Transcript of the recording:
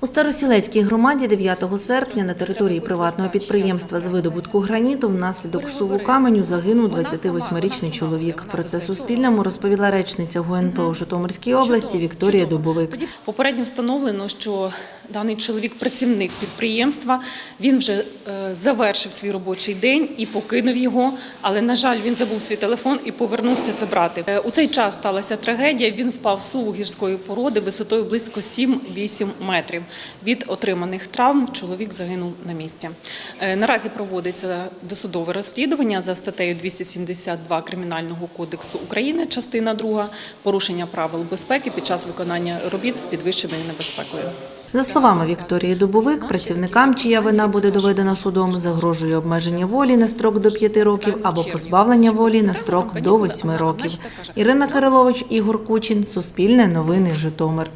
У Старосілецькій громаді 9 серпня на території приватного підприємства з видобутку граніту внаслідок суву каменю загинув 28-річний чоловік. Про це Суспільному розповіла речниця ГУНП у Житомирській області Вікторія Дубовик. Попередньо встановлено, що даний чоловік працівник підприємства. Він вже е, завершив свій робочий день і покинув його. Але на жаль, він забув свій телефон і повернувся забрати. Е, У цей час сталася трагедія. Він впав в суву гірської породи висотою близько 7-8 метрів. Від отриманих травм чоловік загинув на місці. Е, Наразі проводиться досудове розслідування за статтею 272 Кримінального кодексу України, частина 2, порушення правил безпеки під час виконання робіт з підвищеною небезпекою. За словами Вікторії Дубовик, працівникам, чия вина буде доведена судом, загрожує обмеження волі на строк до 5 років або позбавлення волі на строк до 8 років. Ірина Кирилович, Ігор Кучин, Суспільне новини, Житомир.